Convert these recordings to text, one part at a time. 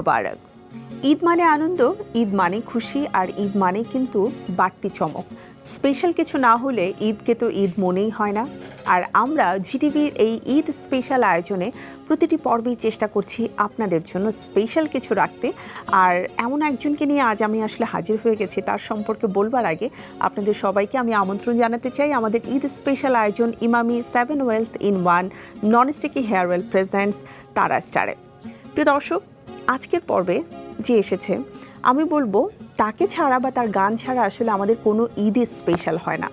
মোবারক। ঈদ মানে আনন্দ, ঈদ মানে খুশি আর ঈদ মানে কিন্তু বাড়তি চমক। স্পেশাল কিছু না হলে ঈদকে তো ঈদ মনেই হয় না। আর আমরা জিটিভির এই ঈদ স্পেশাল আয়োজনে প্রতিটি পর্বেই চেষ্টা করছি আপনাদের জন্য স্পেশাল কিছু রাখতে। আর এমন একজনকে নিয়ে আজ আমি আসলে হাজির হয়ে গেছি, তার সম্পর্কে বলবার আগে আপনাদের সবাইকে আমি আমন্ত্রণ জানাতে চাই আমাদের ঈদ স্পেশাল আয়োজন Emami seven oils in one non sticky hair oil presents তারা স্টারে। প্রিয় দর্শক আজকের পর্বে যে এসেছে, আমি বলব তাকে ছাড়া বা তার গান ছাড়া আসলে আমাদের কোনো ঈদই স্পেশাল হয় না।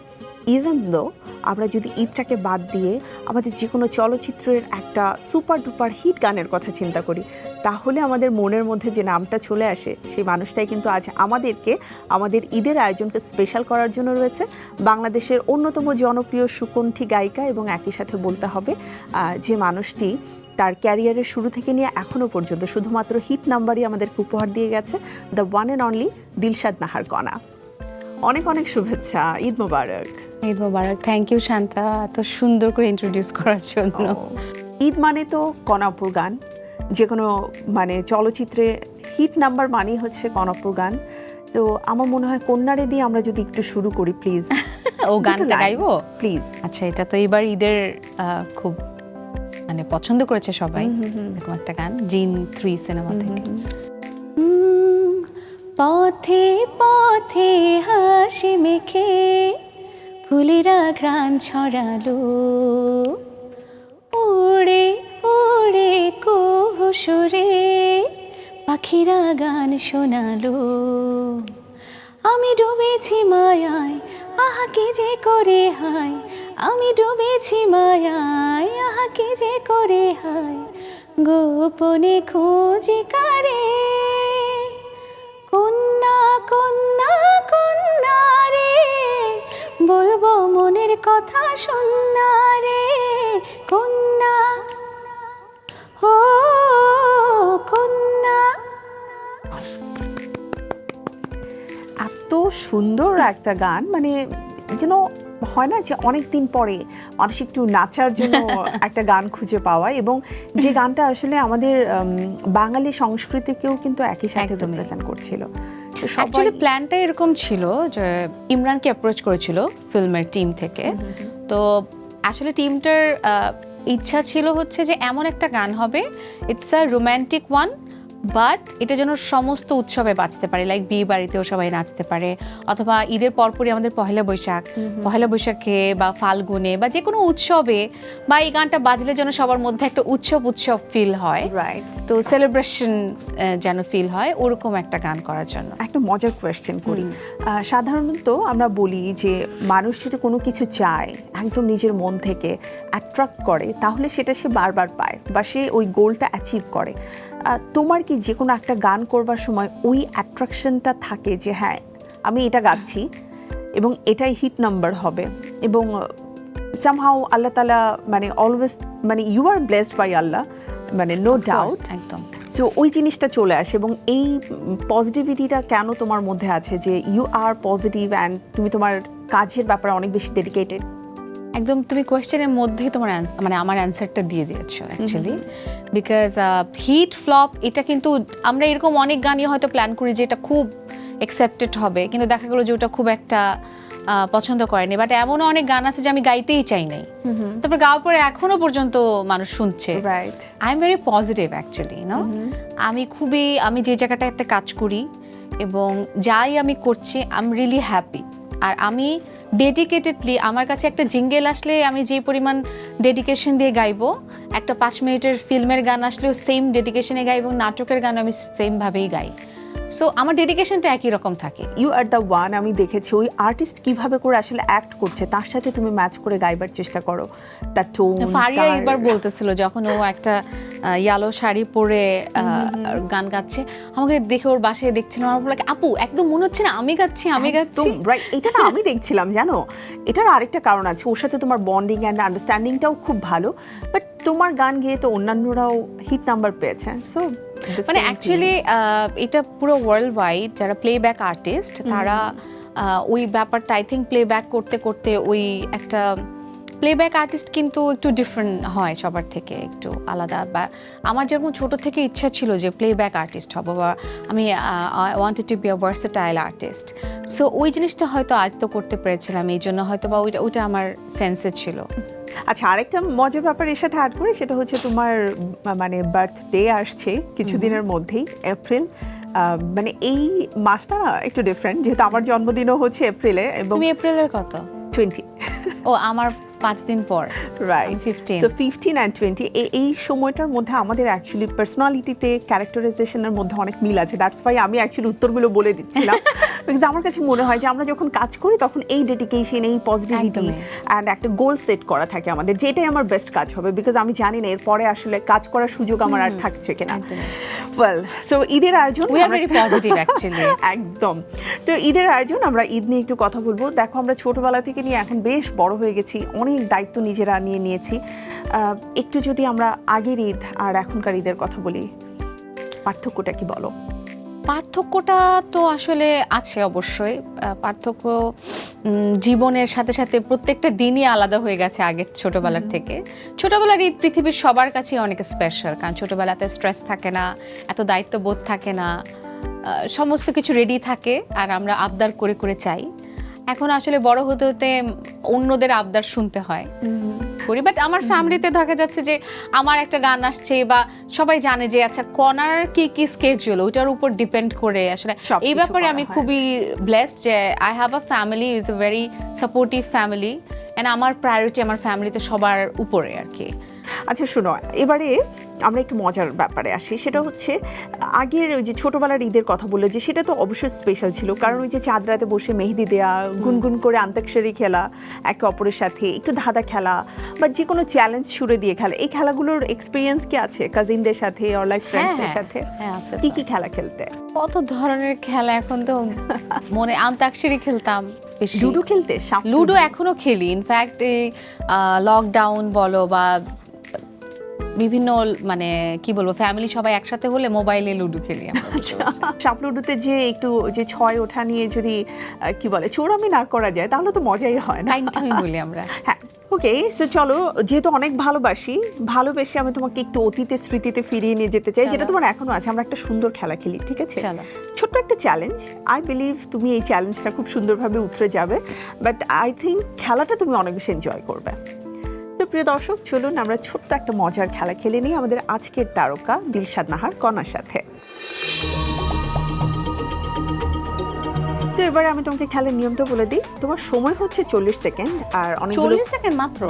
ইভেন দো আমরা যদি ঈদটাকে বাদ দিয়ে আমাদের যে কোনো চলচ্চিত্রের একটা সুপার ডুপার হিট গানের কথা চিন্তা করি, তাহলে আমাদের মনের মধ্যে যে নামটা চলে আসে, সেই মানুষটাই কিন্তু আজ আমাদেরকে আমাদের ঈদের আয়োজনকে স্পেশাল করার জন্য রয়েছে। বাংলাদেশের অন্যতম জনপ্রিয় সুকণ্ঠী গায়িকা এবং একই সাথে বলতে হবে যে মানুষটি তার ক্যারিয়ারের শুরু থেকে নিয়ে এখনও পর্যন্ত শুধুমাত্র হিট নাম্বারই আমাদেরকে উপহার দিয়ে গেছে the one and only Dilshad Nahar Kona. অনেক অনেক শুভেচ্ছা ঈদ মোবারক। ঈদ মোবারক থ্যাংক ইউ শান্তা এত সুন্দর করে ইন্ট্রোডিউস করার জন্য। ঈদ মানে তো কনাপুর গান যে কোনো মানে চলচ্চিত্রে হিট নাম্বার মানেই হচ্ছে কনাপুর গান। তো আমার মনে হয় কন্যারে দিয়ে আমরা যদি একটু শুরু করি প্লিজ ও গানটা গাইবো? প্লিজ আচ্ছা এটা তো এবার ঈদের খুব মানে পছন্দ করেছে সবাই এরকম একটা গান জিন থ্রি সিনেমা থেকে। উম, পথে পথে হাসি মেখে ফুলেরা ঘ্রাণ ছড়ালো। উড়ে উড়ে কুহুসুরে পাখিরা গান শোনালো। আমি ডুবেছি মায়ায় আহা কি যে করে হায়। আমি ডুবেছি মায়ায় আহা কি যে করে হায়? গোপনে খুঁজি কারে? কন্যা কন্যা কন্যা রে, বলব মনের কথা শুননা রে। কন্যা ও কন্যা। এত সুন্দর একটা গান মানে যেন হয় না যে অনেক দিন পরে মানুষ একটু নাচার জন্য একটা গান খুঁজে পাওয়া এবং যে গানটা আসলে আমাদের বাঙালি সংস্কৃতিকেও কিন্তু একই সাথে। রিপ্রেজেন্ট করছিল। অ্যাকচুয়ালি প্ল্যানটা এরকম ছিল যে ইমরানকে অ্যাপ্রোচ করেছিল ফিল্মের টিম থেকে। তো আসলে টিমটার ইচ্ছা ছিল হচ্ছে যে এমন একটা গান হবে। It's a romantic one but এটা যেন সমস্ত উৎসবে বাঁচতে পারে লাইক বিয়ে বাড়িতেও সবাই নাচতে পারে অথবা ঈদের পরপরই আমাদের পহেলা বৈশাখ। পহেলা বৈশাখে বা ফাল্গুনে বা যে কোনো উৎসবে বা এই গানটা বাজলে যেন সবার মধ্যে একটা উৎসব উৎসব ফিল হয়। রাইট তো সেলিব্রেশন যেন ফিল হয় ওরকম একটা গান করার জন্য। একটা মজার কোয়েশ্চেন করি। সাধারণত আমরা বলি যে মানুষ যদি কোনো কিছু চায় একদম নিজের মন থেকে অ্যাট্রাক্ট করে তাহলে সেটা সে বারবার পায় বা সে ওই গোলটা অ্যাচিভ করে। তোমার কি যে কোনো একটা গান করবার সময় ওই অ্যাট্রাকশনটা থাকে যে হ্যাঁ আমি এটা গাচ্ছি এবং এটাই হিট নাম্বার হবে এবং সামহাও আল্লাহ তালা মানে অলওয়েজ মানে you are blessed by Allah মানে নো ডাউট একদম। সো ওই জিনিসটা চলে আসে এবং এই পজিটিভিটিটা কেন তোমার মধ্যে আছে যে ইউ আর পজিটিভ অ্যান্ড তুমি তোমার কাজের ব্যাপারে অনেক বেশি ডেডিকেটেড একদম তুমি কোয়েশ্চেনের মধ্যেই তোমার মানে আমার অ্যান্সারটা দিয়ে দিয়েছ অ্যাকচুয়ালি বিকজ হিট ফ্লপ এটা কিন্তু আমরা এরকম অনেক গানই হয়তো প্ল্যান করি যে এটা খুব অ্যাকসেপ্টেড হবে কিন্তু দেখা গেলো যে ওটা খুব একটা পছন্দ করেনি। বাট এমনও অনেক গান আছে যে আমি গাইতেই চাই নাই। তারপর গাওয়ার পরে এখনও পর্যন্ত মানুষ শুনছে। Right I am very positive actually no আমি খুবই আমি যে জায়গাটাতে কাজ করি এবং যাই আমি করছি আই এম রিয়েলি হ্যাপি আর আমি ডেডিকেটেডলি আমার কাছে একটা জিঙ্গেল আসলে আমি যে পরিমাণ ডেডিকেশন দিয়ে গাইবো, একটা পাঁচ মিনিটের ফিল্মের গান আসলেও সেম ডেডিকেশনে গাই এবং নাটকের গান আমি সেমভাবেই গাই। সো আমার ডেডিকেশনটা একই রকম থাকে। ইউ আর দ্য ওয়ান আমি দেখেছি ওই আর্টিস্ট কীভাবে করে আসলে অ্যাক্ট করছে তার সাথে তুমি ম্যাচ করে গাইবার চেষ্টা করো। তার টোন ফারিয়া একবার বলতেছিল যখন ও একটা ইয়ালো শাড়ি পরে গান গাচ্ছে আমাকে দেখে ওর বাসায় দেখছিলাম আমার বলে আপু একদম মনে হচ্ছে না আমি গাচ্ছি আমি গাচ্ছি? রাইট এটা না আমি দেখছিলাম জানো? এটার আরেকটা কারণ আছে ওর সাথে তোমার বন্ডিং অ্যান্ড আন্ডারস্ট্যান্ডিংটাও খুব ভালো বাট তোমার গান গেয়ে তো অন্যান্যরাও হিট নাম্বার পেয়েছে সো মানে অ্যাকচুয়ালি এটা পুরো ওয়ার্ল্ড ওয়াইড যারা প্লেব্যাক আর্টিস্ট তারা ওই ব্যাপারটা আই থিঙ্ক প্লেব্যাক করতে করতে ওই একটা প্লেব্যাক আর্টিস্ট কিন্তু একটু ডিফারেন্ট হয় সবার থেকে একটু আলাদা। বা আমার যেরকম ছোট থেকে ইচ্ছা ছিল যে প্লেব্যাক আর্টিস্ট হব বা আমি wanted to be a versatile artist so ওই জিনিসটা হয়তো আয়ত্ত করতে পেরেছিলাম এই জন্য হয়তো বা ওইটা ওইটা আমার সেন্সে ছিল। আচ্ছা আরেকটা মজার ব্যাপার এর সাথে অ্যাড করে সেটা হচ্ছে তোমার মানে বার্থডে আসছে কিছুদিনের মধ্যেই এপ্রিল আহ, মানে এই মাসটা না একটু ডিফারেন্ট যেহেতু আমার জন্মদিনও হচ্ছে এপ্রিলে এবং তুমি এপ্রিলের কত? টোয়েন্টি ও আমার পাঁচ দিন পর right fifteen fifteen and twenty এই সময়টার মধ্যে আমাদের অ্যাকচুয়ালি পার্সোনালিটিতে ক্যারেক্টারাইজেশনের মধ্যে অনেক মিল আছে। দ্যাটস ওয়াই আমি অ্যাকচুয়ালি উত্তরগুলো বলে দিচ্ছিলাম। বিকজ আমার কাছে মনে হয় যে আমরা যখন কাজ করি তখন এই ডেডিকেশন এই পজিটিভিটি অ্যান্ড একটা গোল সেট করা থাকে আমাদের যেটাই আমার বেস্ট কাজ হবে। বিকজ আমি জানি না এরপরে আসলে কাজ করার সুযোগ আমার আর থাকছে কিনা। ওয়েল সো ঈদের আয়োজন উই আর আমরা- ভেরি পজিটিভ অ্যাকচুয়ালি একদম। তো ঈদের আয়োজন আমরা ঈদ নিয়ে একটু কথা বলব। দেখো আমরা ছোটবেলা থেকে নিয়ে এখন বেশ বড় হয়ে গেছি। অনেক দায়িত্ব নিজেরা নিয়ে নিয়েছি। আহ, একটু যদি আমরা আগের ঈদ আর এখনকার ঈদের কথা বলি পার্থক্যটা কি বলো? পার্থক্যটা তো আসলে আছে অবশ্যই। পার্থক্য জীবনের সাথে সাথে প্রত্যেকটা দিনই আলাদা হয়ে গেছে আগের ছোটবেলার থেকে। ছোটবেলার ঈদ পৃথিবীর সবার কাছে অনেক স্পেশাল কারণ ছোটবেলাতে স্ট্রেস থাকে না এত দায়িত্ববোধ থাকে না সমস্ত কিছু রেডি থাকে আর আমরা আবদার করে করে চাই। এখন আসলে বড় হতে হতে অন্যদের আবদার শুনতে হয়। করি বাট আমার ফ্যামিলিতে দেখা যাচ্ছে যে আমার একটা গান আসছে বা সবাই জানে যে আচ্ছা কনার কি কি স্কেজুল ওইটার উপর ডিপেন্ড করে আসলে। এই ব্যাপারে আমি খুবই ব্লেসড যে I have a family is a very supportive family and আমার প্রায়োরিটি আমার ফ্যামিলিতে সবার উপরে আর কি। আচ্ছা শোনো এবারে আমরা একটু মজার ব্যাপারে আসি। সেটা হচ্ছে আগের ওই যে ছোটবেলার ঈদের কথা বললে যে সেটা তো অবশ্যই স্পেশাল ছিল। কারণ ওই যে চাঁদ রাতে বসে মেহেদি দেয়া গুনগুন করে আন্তাক্ষরী খেলা একে অপরের সাথে একটু ধাঁধা খেলা বা যে কোনো চ্যালেঞ্জ ছুড়ে দিয়ে খেলা। এই খেলাগুলোর এক্সপিরিয়েন্স কি আছে? কাজিনদের সাথে অর লাইক ফ্রেন্ডসদের সাথে? হ্যাঁ কি কি খেলা খেলতে? কত ধরনের খেলা এখন তো মনে আন্তাক্ষরী খেলতাম লুডো খেলতে? লুডো এখনও খেলি। ইনফ্যাক্ট এই লকডাউন বলো বা বিভিন্ন মানে কি বলব ফ্যামিলি সবাই একসাথে হলে মোবাইলে লুডো খেলি আমরা। সাপ লুডোতে যে একটু যে ছয় ওঠা নিয়ে যদি কি বলে চোরামি না করা যায় তাহলে তো মজাই হয় না। বলি আমরা। হ্যাঁ ওকে সো চলো যেহেতু অনেক ভালোবাসি ভালোবেসে আমি তোমাকে একটু অতীতে স্মৃতিতে ফিরিয়ে নিয়ে যেতে চাই যেটা তোমার এখনও আছে আমরা একটা সুন্দর খেলা খেলি ঠিক আছে? ছোট্ট একটা চ্যালেঞ্জ আই বিলিভ তুমি এই চ্যালেঞ্জটা খুব সুন্দরভাবে উতরে যাবে বাট আই থিঙ্ক খেলাটা তুমি অনেক বেশি এনজয় করবে। প্রিয় দর্শক, চলুন আমরা ছোট্ট একটা মজার খেলা খেলে নিই আমাদের আজকের তারকা দিলশাদ নাহার কণার সাথে। তো এবারে আমি তোমাকে খেলার নিয়মটা বলে দিই। তোমার সময় হচ্ছে চল্লিশ সেকেন্ড আর অনেকগুলো চল্লিশ সেকেন্ড মাত্র?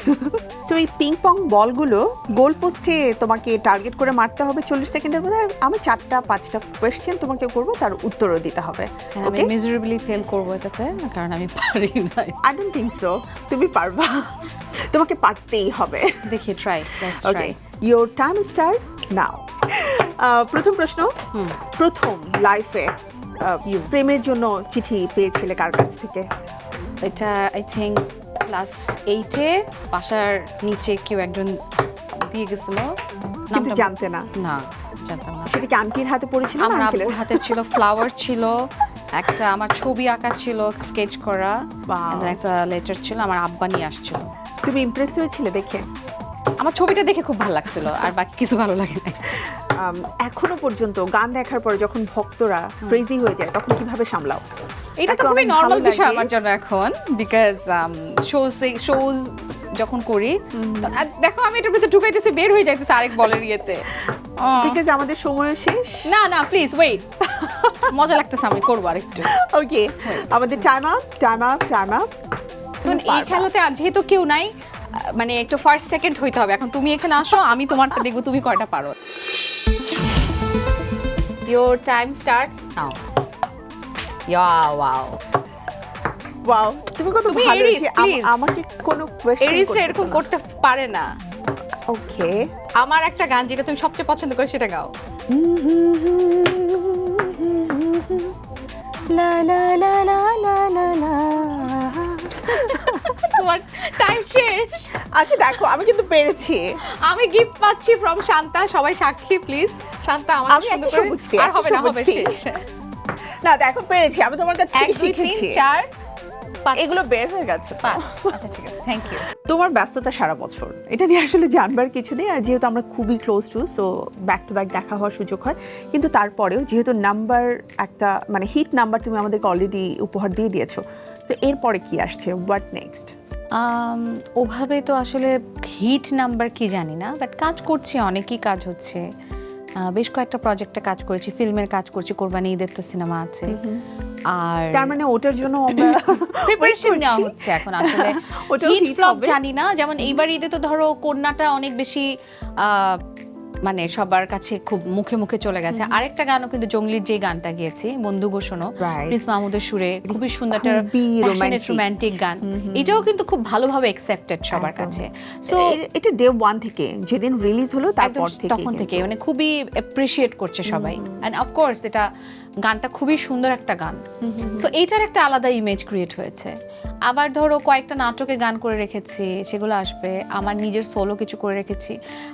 তো এই পিং পং বলগুলো গোল পোস্টে তোমাকে টার্গেট করে মারতে হবে চল্লিশ সেকেন্ডের মধ্যে। আর আমি চারটা পাঁচটা কোয়েশ্চেন তোমাকে করব তার উত্তরও দিতে হবে। হ্যাঁ, আমি মিজারেবলি ফেল করব এটাতে কারণ আমি পারি না আই ডোন্ট থিঙ্ক সো তুমি পারবা। তোমাকে পারতেই হবে। দেখি try okay try your time start now প্রথম প্রশ্ন। প্রথম লাইফে প্রেমের জন্য চিঠি পেয়েছিলে কার কাছ থেকে? এটা আই থিঙ্ক ক্লাস এইটে বাসার নিচে কেউ একজন দিয়ে গেছিল। কিন্তু জানতে না। না জানতাম না। সেটা কি আন্টির হাতে পড়েছিল আমার আব্বুর হাতে ছিল ফ্লাওয়ার ছিল একটা আমার ছবি আঁকা ছিল স্কেচ করা. একটা লেটার ছিল আমার আব্বা নিয়ে আসছিল। তুমি ইমপ্রেস হয়েছিলে দেখে? আমার ছবিটা দেখে খুব ভালো লাগছিল আর বাকি কিছু ভালো লাগে না এখনও পর্যন্ত গান দেখার পরে যখন ভক্তরা ক্রেজি হয়ে যায় তখন কীভাবে সামলাও? এটা তো খুবই নর্মাল বিষয় আমার জন্য এখন বিকজ শোজ শোজ যখন করি দেখো আমি এটার ভিতরে ঢুকাইতেছি বের হয়ে যাইতেছে আরেক বলের ইয়েতে। বিকজ আমাদের সময় শেষ? না না প্লিজ ওয়েট মজা লাগতেছে আমি করব আরেকটু। ওকে আমাদের time up time up time up এই খেলাতে আর যেহেতু কেউ নাই মানে একটু ফার্স্ট সেকেন্ড হইতে হবে। এখন তুমি এখানে আসো আমি তোমারটা দেখব তুমি কয়টা পারো। Your time starts now yeah wow wow তুমি কত তুমি ভালো আম- please. আমাকে কোনো কোয়েশ্চেন এরিসটা এরকম করতে পারে না। ওকে আমার একটা গান যেটা তুমি সবচেয়ে পছন্দ করে সেটা গাও। লা লা লা লা লা লা লা তোমার টাইম শেষ। আচ্ছা দেখো আমি কিন্তু পেরেছি। আমি গিফট পাচ্ছি ফ্রম শান্তা। সবাই সাক্ষী প্লিজ শান্তা আমার আমি একটা সবুজ tea, আর হবে না হবে শেষ। না দেখো পেরেছি। আমি তোমার কাছ থেকে শিখেছি। এগুলো বের হয়ে গেছে। আচ্ছা ঠিক আছে। থ্যাংক ইউ তোমার ব্যস্ততা সারা বছর। এটা নিয়ে আসলে জানবার কিছু নেই। আর যেহেতু আমরা খুবই close to so back to back দেখা হওয়ার সুযোগ হয়। কিন্তু তারপরেও যেহেতু নাম্বার একটা মানে হিট নাম্বার তুমি আমাদেরকে অলরেডি উপহার দিয়ে দিয়েছ তো এরপরে কি আসছে? হোয়াট নেক্সট ওভাবে তো আসলে হিট নাম্বার কি জানি না বাট কাজ করছি অনেকই কাজ হচ্ছে। বেশ কয়েকটা প্রজেক্টে কাজ করেছি ফিল্মের কাজ করছি কোরবানি ঈদের তো সিনেমা আছে। আর তার মানে ওটার জন্য প্রিপারেশন নেওয়া হচ্ছে এখন আসলে। হিট ফ্লপ জানি না যেমন এইবার ঈদে তো ধরো কন্যাটা অনেক বেশি আহ, মানে সবার কাছে খুব মুখে মুখে চলে গেছে। আরেকটা গানও কিন্তু জঙ্গলির যে গানটা গিয়েছি বন্ধু Right. প্রিন্স মাহমুদের সুরে খুবই সুন্দর একটা রোমান্টিক গান। এটাও কিন্তু খুব ভালোভাবে একসেপ্টেড সবার কাছে। সো এটা ডে ওয়ান থেকে যেদিন রিলিজ হলো তারপর থেকে তখন থেকে মানে খুবই অ্যাপ্রিসিয়েট করছে সবাই। অ্যান্ড অফকোর্স এটা গানটা খুবই সুন্দর একটা গান। সো এইটার একটা আলাদা ইমেজ ক্রিয়েট হয়েছে। আবার ধরো কয়েকটা নাটকে গান করে রেখেছি সেগুলো আসবে। আমার নিজের সোলো কিছু করে রেখেছি।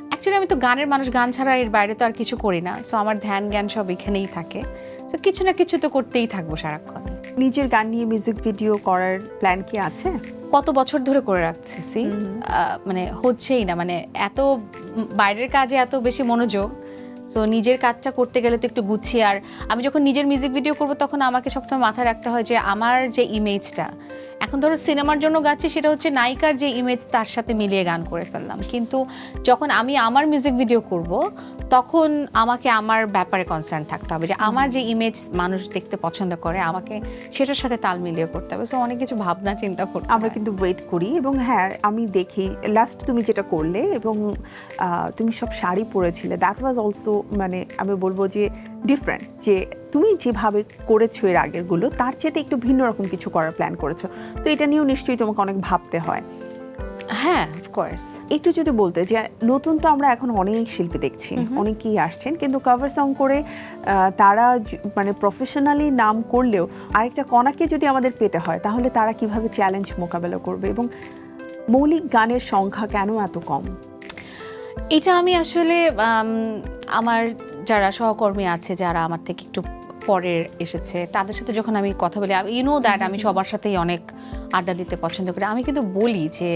অ্যাকচুয়ালি আমি তো গানের মানুষ গান ছাড়া এর বাইরে তো আর কিছু করি না। সো আমার ধ্যান জ্ঞান সব এখানেই থাকে। তো কিছু না কিছু তো করতেই থাকব সারাক্ষণ। নিজের গান নিয়ে মিউজিক ভিডিও করার প্ল্যান কি আছে? কত বছর ধরে করে রাখছি সি মানে হচ্ছেই না। মানে এত বাইরের কাজে এত বেশি মনোযোগ। তো নিজের কাজটা করতে গেলে তো একটু গুছিয়ে। আর আমি যখন নিজের মিউজিক ভিডিও করব তখন আমাকে সবসময় মাথায় রাখতে হয় যে আমার যে ইমেজটা এখন ধরো সিনেমার জন্য গাচ্ছি সেটা হচ্ছে নায়িকার যে ইমেজ তার সাথে মিলিয়ে গান করে ফেললাম। কিন্তু যখন আমি আমার মিউজিক ভিডিও করব তখন আমাকে আমার ব্যাপারে কনসার্ন থাকতে হবে যে আমার যে ইমেজ মানুষ দেখতে পছন্দ করে আমাকে সেটার সাথে তাল মিলিয়ে করতে হবে। সো অনেক কিছু ভাবনা চিন্তা করতে আমরা কিন্তু ওয়েট করি এবং হ্যাঁ আমি দেখি। লাস্ট তুমি যেটা করলে এবং তুমি সব শাড়ি পরেছিলে দ্যাট ওয়াজ অলসো মানে আমি বলব যে ডিফারেন্ট যে তুমি যেভাবে করেছ এর আগেরগুলো তার চেয়ে একটু ভিন্ন রকম কিছু করার প্ল্যান করেছ। তো এটা নিয়েও নিশ্চয়ই তোমাকে অনেক ভাবতে হয়। হ্যাঁ অফকোর্স একটু যদি বলতে যে নতুন তো আমরা এখন অনেক শিল্পী দেখছি অনেকেই আসছেন কিন্তু কভার সং করে তারা মানে প্রফেশনালি নাম করলেও আরেকটা কণাকে যদি আমাদের পেতে হয় তাহলে তারা কীভাবে চ্যালেঞ্জ মোকাবেলা করবে এবং মৌলিক গানের সংখ্যা কেন এত কম? এটা আমি আসলে আমার যারা সহকর্মী আছে যারা আমার থেকে একটু পরে এসেছে তাদের সাথে যখন আমি কথা বলি ইউ নো দ্যাট আমি সবার সাথেই অনেক আড্ডা দিতে পছন্দ করি। আমি কিন্তু বলি যে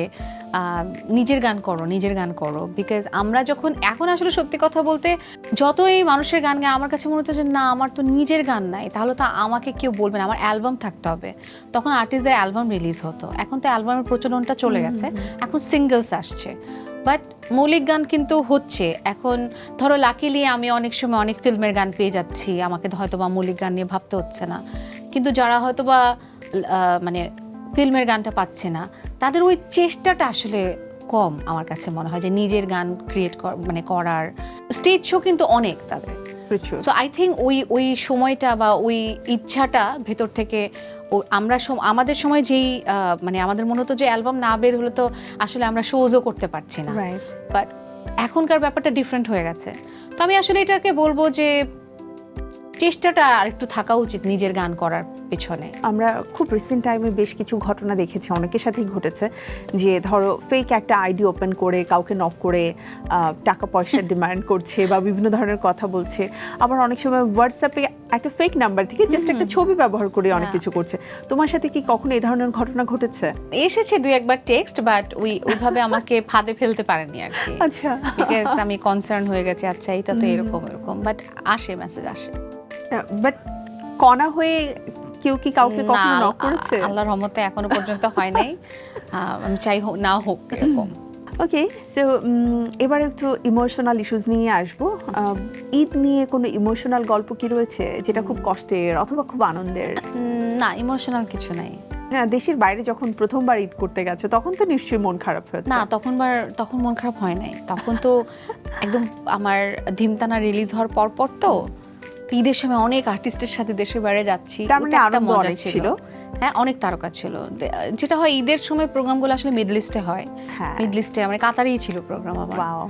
নিজের গান করো নিজের গান করো। বিকজ আমরা যখন এখন আসলে সত্যি কথা বলতে যতই মানুষের গান গায় আমার কাছে মনে হতো যে না আমার তো নিজের গান নাই। তাহলে তো আমাকে কেউ বলবে না আমার অ্যালবাম থাকতে হবে। তখন আর্টিস্টদের অ্যালবাম রিলিজ হতো। এখন তো অ্যালবামের প্রচলনটা চলে গেছে। এখন সিঙ্গেলস আসছে। বাট মৌলিক গান কিন্তু হচ্ছে। এখন ধরো লাকিলি আমি অনেক সময় অনেক ফিল্মের গান পেয়ে যাচ্ছি আমাকে হয়তো বা মৌলিক গান নিয়ে ভাবতে হচ্ছে না। কিন্তু যারা হয়তো বা মানে ফিল্মের গানটা পাচ্ছে না তাদের ওই চেষ্টাটা আসলে কম আমার কাছে মনে হয় যে নিজের গান ক্রিয়েট মানে করার। স্টেজ শো কিন্তু অনেক তাদের। সো আই থিঙ্ক ওই ওই সময়টা বা ওই ইচ্ছাটা ভেতর থেকে আমরা আমাদের সময় যেই আহ, মানে আমাদের মনে হতো যে অ্যালবাম না বের হলে তো আসলে আমরা শোজও করতে পারছি না। বাট এখনকার ব্যাপারটা ডিফারেন্ট হয়ে গেছে। তো আমি আসলে এটাকে বলব যে চেষ্টাটা আর একটু থাকা উচিত নিজের গান করার। পেছনে। আমরা খুব রিসেন্ট টাইমে বেশ কিছু ঘটনা দেখেছি অনেকের সাথেই ঘটেছে যে ধরো ফেক একটা আইডি ওপেন করে কাউকে নক করে টাকা পয়সা ডিমান্ড করছে বা বিভিন্ন ধরনের কথা বলছে। আবার অনেক সময় হোয়াটসঅ্যাপে একটা ফেক নাম্বার থেকে জাস্ট একটা ছবি ব্যবহার করে অনেক। কিছু করছে। তোমার সাথে কি কখনো এই ধরনের ঘটনা ঘটেছে? এসেছে দুই একবার টেক্সট বাট ওই ওইভাবে আমাকে ফাঁদে ফেলতে পারেনি আর কি। আচ্ছা। বিকজ আমি কনসার্ন হয়ে গেছি আচ্ছা এটা তো এরকম এরকম বাট আসে মেসেজ আসে। বাট কণা হয়ে কেউ কি কাউকে কখনো নক করেছে? আল্লাহর রহমতে এখনও পর্যন্ত হয় নাই। আমি চাই না হোক এরকম। ওকে সো এবার একটু ইমোশনাল ইস্যুস নিয়ে আসব। ঈদ নিয়ে কোনো ইমোশনাল গল্প কি রয়েছে যেটা খুব কষ্টের অথবা খুব আনন্দের? না ইমোশনাল কিছু নাই। হ্যাঁ দেশের বাইরে যখন প্রথমবার ঈদ করতে গেছো তখন তো নিশ্চয়ই মন খারাপ হয়েছে না তখনবার তখন মন খারাপ হয় নাই। তখন তো একদম আমার ধিমতানা রিলিজ হওয়ার পর পর তো ঈদের সময় অনেক আর্টিস্টের সাথে দেশের বাইরে যাচ্ছি। তার মানে মজা ছিল। হ্যাঁ অনেক তারকা ছিল। যেটা হয় ঈদের সময় প্রোগ্রামগুলো আসলে মিডল ইস্টে হয়। হ্যাঁ। মিডল ইস্টে মানে কাতারেই ছিল প্রোগ্রাম আমার।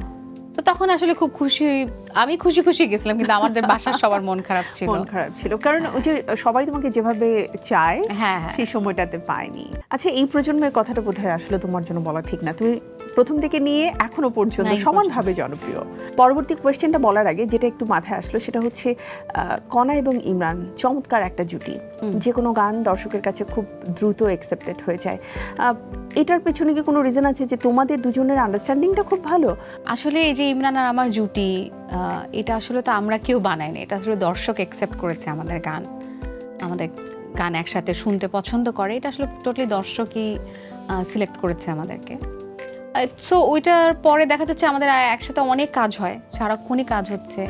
তো তখন আসলে খুব খুশি আমি খুশি খুশি গেছিলাম কিন্তু আমাদের বাসার সবার মন খারাপ ছিল। মন খারাপ ছিল। কারণ ওই যে সবাই তোমাকে যেভাবে চায় হ্যাঁ হ্যাঁ। সেই সময়টাতে পায়নি। আচ্ছা এই প্রজন্মের কথাটা বোধহয় আসলে তোমার জন্য বলা ঠিক না। তুমি প্রথম থেকে নিয়ে এখনও পর্যন্ত সমানভাবে জনপ্রিয়। পরবর্তী কোয়েশ্চেনটা বলার আগে যেটা একটু মাথায় আসলো সেটা হচ্ছে কণা এবং ইমরান চমৎকার একটা জুটি। যে কোনো গান দর্শকের কাছে খুব দ্রুত অ্যাকসেপ্টেড হয়ে যায়। এটার পেছনে কি কোনো রিজন আছে যে তোমাদের দুজনের আন্ডারস্ট্যান্ডিংটা খুব ভালো? আসলে এই যে ইমরান আর আমার জুটি এটা আসলে তো আমরা কেউ বানাইনি। এটা আসলে দর্শক অ্যাকসেপ্ট করেছে আমাদের গান। আমাদের গান একসাথে শুনতে পছন্দ করে। এটা আসলে টোটালি দর্শকই সিলেক্ট করেছে আমাদেরকে। সো ওইটার পরে দেখা যাচ্ছে আমাদের একসাথে অনেক কাজ হয় সারাক্ষণই কাজ হচ্ছে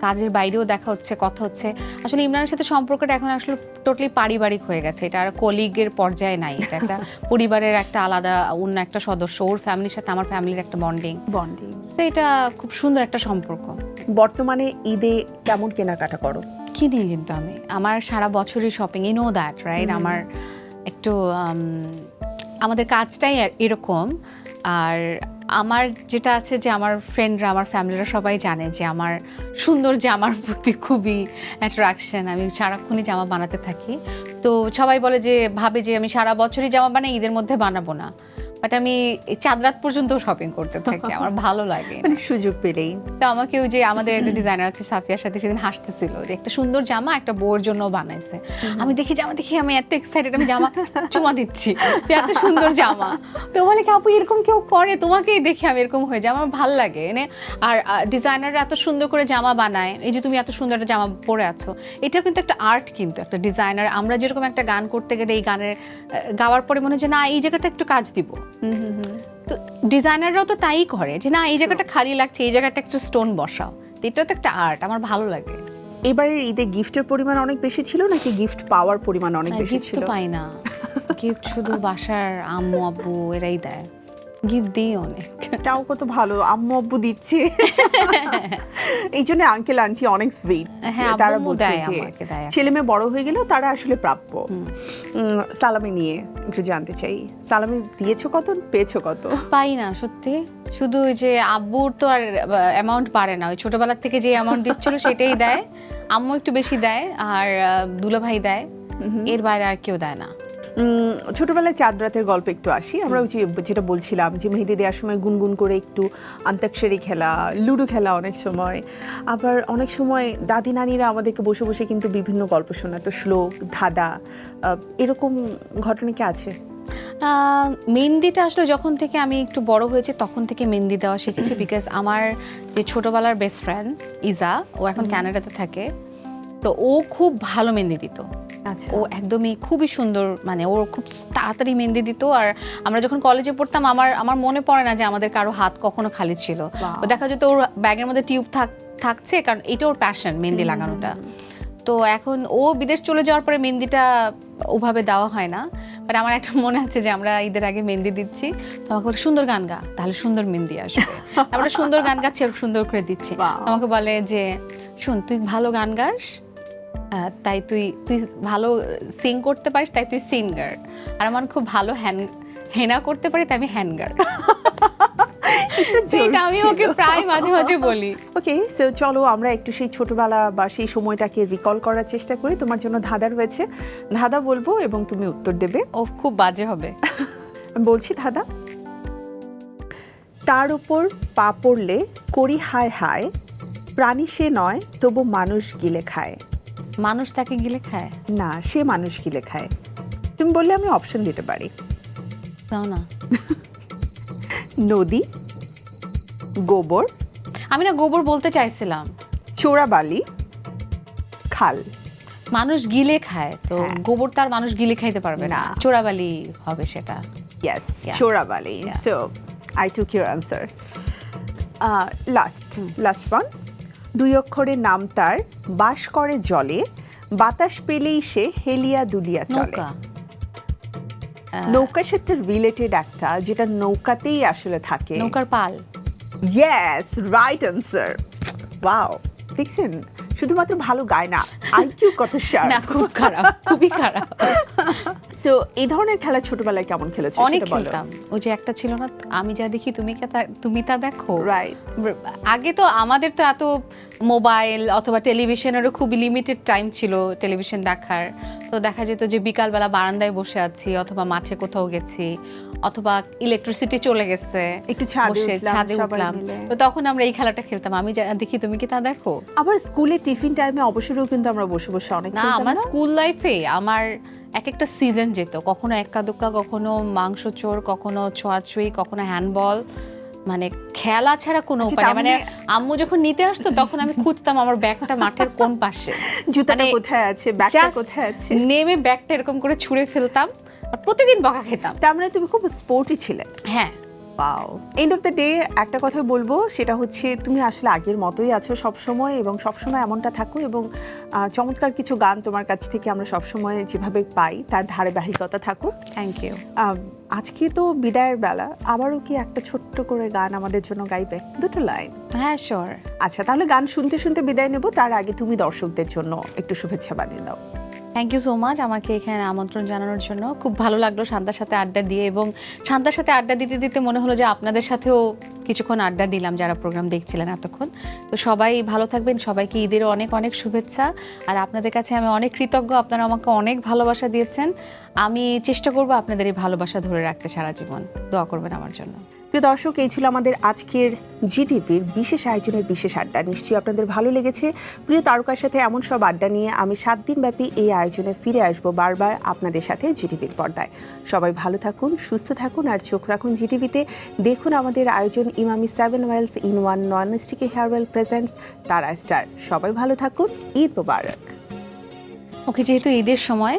কাজের বাইরেও দেখা হচ্ছে কথা হচ্ছে। আসলে ইমরানের সাথে সম্পর্কটা এখন আসলে টোটালি পারিবারিক হয়ে গেছে এটা আর কলিগের পর্যায়ে নাই এটা একটা পরিবারের একটা আলাদা অন্য একটা সদস্য ওর ফ্যামিলির সাথে আমার ফ্যামিলির একটা বন্ডিং বন্ডিং তো এটা খুব সুন্দর একটা সম্পর্ক। বর্তমানে ঈদে কেমন কেনাকাটা করো? কিনি কিন্তু আমি? আমার সারা বছরই shopping you know that right আমার একটু আমাদের কাজটাই এরকম আর আমার যেটা আছে যে আমার ফ্রেন্ডরা আমার ফ্যামিলিরা সবাই জানে যে আমার সুন্দর জামার প্রতি খুবই অ্যাট্রাকশন আমি সারাক্ষণই জামা বানাতে থাকি। তো সবাই বলে যে, ভাবে যে আমি সারা বছরই জামা বানাই, ঈদের মধ্যে বানাবো না। বাট আমি চাঁদ রাত পর্যন্ত শপিং করতে থাকি আমার ভালো লাগে মানে সুযোগ পেলেই। তো আমাকে ওই যে আমাদের একটা ডিজাইনার আছে সাফিয়ার সাথে সেদিন হাসতেছিল যে একটা সুন্দর জামা একটা বউর জন্য বানাইছে। আমি দেখি জামা দেখি আমি এত এক্সাইটেড আমি জামা চুমা দিচ্ছি এত সুন্দর জামা। তো বলে কি আপু এরকম কেউ করে? তোমাকেই দেখে আমি এরকম হয়ে যাই আমার ভালো লাগে। এনে আর ডিজাইনাররা এত সুন্দর করে জামা বানায় এই যে তুমি এত সুন্দর একটা জামা পরে আছো এটা কিন্তু একটা আর্ট কিন্তু একটা ডিজাইনার আমরা যেরকম একটা গান করতে গেলে এই গানের গাওয়ার পরে মনে হয় যে না এই জায়গাটা একটু কাজ দিব। তো ডিজাইনাররাও তো তাই করে যে না এই জায়গাটা খালি লাগছে এই জায়গাটা একটু স্টোন বসাও। এটাও এটা তো একটা আর্ট আমার ভালো লাগে। এবারের ঈদে গিফটের পরিমাণ অনেক বেশি ছিল নাকি গিফট পাওয়ার পরিমাণ অনেক বেশি গিফট ছিল? পাই না। গিফট শুধু বাসার আম্মু আব্বু এরাই দেয়। গিফট দিই অনেক। তাও কত ভালো আম্মু আব্বু দিচ্ছে। এই জন্য আঙ্কেল আন্টি অনেক সুইট হ্যাঁ, তারা বলছে। ছেলে মেয়ে বড় হয়ে গেলেও তারা আসলে প্রাপ্য। সালামি নিয়ে একটু জানতে চাই। সালামি দিয়েছ কত পেয়েছ কত? পাই না সত্যি। শুধু ওই যে আব্বুর তো আর অ্যামাউন্ট বাড়ে না। ওই ছোটবেলার থেকে যে অ্যামাউন্ট দিচ্ছিল সেটাই দেয়। আম্মু একটু বেশি দেয় আর দুলা ভাই দেয়। এর বাইরে আর কেউ দেয় না। ছোটবেলায় চাঁদ রাতের গল্প একটু আসি। আমরা ওই যে যেটা বলছিলাম যে মেহেদি দেওয়ার সময় গুনগুন করে একটু আন্তাক্ষরী খেলা লুডো খেলা অনেক সময়। আবার অনেক সময় দাদি নানিরা আমাদেরকে বসে বসে কিন্তু বিভিন্ন গল্প শোনাতো শ্লোক ধাঁধা এরকম ঘটনা কি আছে? মেহেন্দিটা আসলে যখন থেকে আমি একটু বড় হয়েছি তখন থেকে মেহেন্দি দেওয়া শিখেছি বিকজ আমার যে ছোটবেলার বেস্ট ফ্রেন্ড ইজা ও এখন ক্যানাডাতে থাকে। তো ও খুব ভালো মেহেন্দি দিত। ও একদমই খুবই সুন্দর মানে ওর খুব তাড়াতাড়ি মেহেন্দি দিত। আর আমরা যখন কলেজে পড়তাম আমার আমার মনে পড়ে না যে আমাদের কারও হাত কখনো খালি ছিল। ও দেখা যেত ওর ব্যাগের মধ্যে টিউব থাক থাকছে কারণ এটা ওর প্যাশন মেহেন্দি লাগানোটা। তো এখন ও বিদেশ চলে যাওয়ার পরে মেহেন্দিটা ওভাবে দেওয়া হয় না। বাট আমার একটা মনে আছে যে আমরা ঈদের আগে মেহেন্দি দিচ্ছি তো আমাকে বলে সুন্দর গান গা তাহলে সুন্দর মেহেন্দি আসবে। আমরা সুন্দর গান গাচ্ছি আর সুন্দর করে দিচ্ছি। আমাকে বলে যে শোন তুই ভালো গান গাস তাই তুই তুই ভালো সিং করতে পারিস তাই তুই সিঙ্গার আর আমার খুব ভালো হ্যান হেনা করতে পারি তাই আমি হ্যান্ডগার এটা আমি ওকে প্রায় মাঝে মাঝে বলি। ওকে সো চলো আমরা একটু সেই ছোটবেলা বা সেই সময়টাকে রিকল করার চেষ্টা করি। তোমার জন্য ধাঁধা রয়েছে। ধাঁধা বলব এবং তুমি উত্তর দেবে। ও খুব বাজে হবে। বলছি দাদা তার উপর পা পড়লে করি হায় হায় প্রাণী সে নয় তবু মানুষ গিলে খায়। মানুষ তাকে গিলে খায়? না সে মানুষ গিলে খায়। তুমি বললে আমি অপশন দিতে পারি। তাও না। নদী গোবর আমি না গোবর বলতে চাইছিলাম। চোরাবালি খাল। মানুষ গিলে খায় তো হ্যাঁ। গোবর তার মানুষ গিলে খাইতে পারবে না। চোরাবালি হবে সেটা। Yes. Chorabali so I took your answer last last one দুই অক্ষরের নাম তার বাস করে জলে বাতাস পেলেই সে হেলিয়া দুলিয়া চলে। নৌকা। নৌকার সাথে রিলেটেড একটা যেটা নৌকাতেই আসলে থাকে। নৌকার পাল। ইয়েস রাইট আনসার ওয়াও দেখছেন? শুধুমাত্র ভালো গায় না। আইকিউ কত শার্প না খুব খারাপ খুবই খারাপ। সো এই ধরনের খেলা ছোটবেলায় কেমন খেলেছো? অনেক খেলতাম। ওই যে একটা ছিল না আমি যা দেখি তুমি তুমি তা দেখো? রাইট আগে তো আমাদের তো এত মোবাইল অথবা টেলিভিশনেরও খুব লিমিটেড টাইম ছিল টেলিভিশন দেখার। তো দেখা যেত যে বিকালবেলা বারান্দায় বসে আছি অথবা মাঠে কোথাও গেছি অথবা ইলেকট্রিসিটি চলে গেছে একটু ছাদে বসে উঠলাম, ছাদে উঠলাম। তো তখন আমরা এই খেলাটা খেলতাম। আমি যা দেখি তুমি কি তা দেখো? আবার স্কুলে টিফিন টাইমে অবসরেও কিন্তু আমরা বসে বসে অনেক না আমার স্কুল লাইফে আমার এক একটা সিজন যেত। কখনো এক্কা দুক্কা কখনো মাংস চোর কখনো ছোঁয়াছুঁই কখনো হ্যান্ডবল মানে খেলা ছাড়া কোনো আচ্ছা, উপায়। মানে আম্মু যখন নিতে আসতো তখন আমি খুঁজতাম আমার ব্যাগটা মাঠের কোন পাশে। জুতাটা মানে কোথায় আছে? ব্যাগটা কোথায় আছে? নেমে ব্যাগটা এরকম করে ছুঁড়ে ফেলতাম আর প্রতিদিন বকা খেতাম। তার মানে তুমি খুব স্পোর্টি ছিলে। হ্যাঁ। পাও। এন্ড অফ দ্য ডে একটা কথা বলব সেটা হচ্ছে তুমি আসলে আগের মতোই আছো সবসময় এবং সবসময় এমনটা থাকো এবং চমৎকার কিছু গান তোমার কাছ থেকে আমরা সবসময় যেভাবে পাই তার ধারাবাহিকতা থাকুক। থ্যাংক ইউ আজকে তো বিদায়ের বেলা আবারও কি একটা ছোট্ট করে গান আমাদের জন্য গাইবে? দুটো লাইন। হ্যাঁ শিওর আচ্ছা তাহলে গান শুনতে শুনতে বিদায় নেব তার আগে তুমি দর্শকদের জন্য একটু শুভেচ্ছা বানিয়ে দাও। থ্যাংক ইউ সো মাচ আমাকে এখানে আমন্ত্রণ জানানোর জন্য। খুব ভালো লাগল শান্তার সাথে আড্ডা দিয়ে এবং শান্তার সাথে আড্ডা দিতে দিতে মনে হলো যে আপনাদের সাথেও কিছুক্ষণ আড্ডা দিলাম যারা প্রোগ্রাম দেখছিলেন এতক্ষণ। তো সবাই ভালো থাকবেন, সবাইকে ঈদের অনেক অনেক শুভেচ্ছা। আর আপনাদের কাছে আমি অনেক কৃতজ্ঞ, আপনারা আমাকে অনেক ভালোবাসা দিয়েছেন। আমি চেষ্টা করব আপনাদের এই ভালোবাসা ধরে রাখতে সারা জীবন। দোয়া করবেন আমার জন্য। প্রিয় দর্শক এই ছিল আমাদের আজকের জিটিভির বিশেষ আয়োজনের বিশেষ আড্ডা। নিশ্চয়ই আপনাদের ভালো লেগেছে। প্রিয় তারকার সাথে এমন সব আড্ডা নিয়ে আমি সাত দিন ব্যাপী এই আয়োজনে ফিরে আসব বারবার আপনাদের সাথে জিটিভির পর্দায়। সবাই ভালো থাকুন সুস্থ থাকুন আর চোখ রাখুন জিটিভিতে। দেখুন আমাদের আয়োজন Emami seven oils in one non sticky hair oil presents তারা স্টার। সবাই ভালো থাকুন ঈদ মোবারক। ওকে যেহেতু ঈদের সময়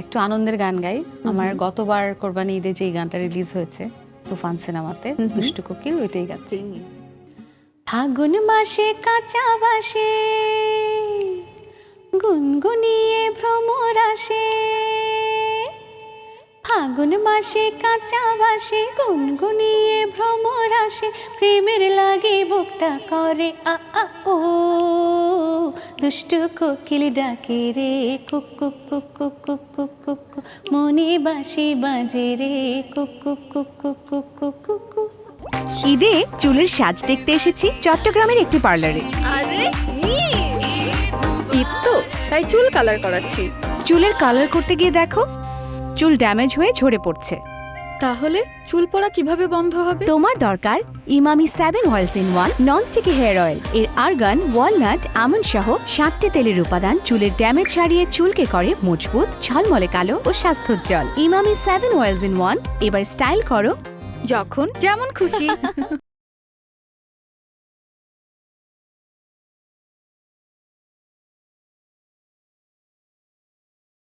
একটু আনন্দের গান গাই আমার গতবার কোরবানি ঈদে যে গানটা রিলিজ হয়েছে তুফান সিনেমাতে। দুষ্টু কোকিল ওইটাই গাচ্ছি। ফাগুন মাসে কাঁচা বাসে গুনগুনিয়ে ভ্রমর আসে। ফাগুন মাসে কাঁচা বাসে গুনগুনিয়ে ভ্রমর আসে। প্রেমের লাগে বুকটা করে আ আ ও। দুষ্টু কোকিল ডাকে রে কুক কুক কুক কুক কুক কুক কুক। মনে বাসি বাজে রে কুক কুক কুক কুক কুক কুক কুক কুক। ঈদে চুলের সাজ দেখতে এসেছি চট্টগ্রামের একটি পার্লারে ঈদ তো তাই চুল কালার করাচ্ছি চুলের কালার করতে গিয়ে দেখো চুল ড্যামেজ হয়ে ঝরে পড়ছে তাহলে চুল পড়া কীভাবে বন্ধ হবে? তোমার দরকার Emami seven oils in one non sticky hair oil. এর আর্গান ওয়ালনাট আমন সহ সাতটি তেলের উপাদান চুলের ড্যামেজ সারিয়ে চুলকে করে মজবুত ঝলমলে কালো ও স্বাস্থ্যোজ্জ্বল। Emami seven oils in one এবার স্টাইল করো। যখন যেমন খুশি।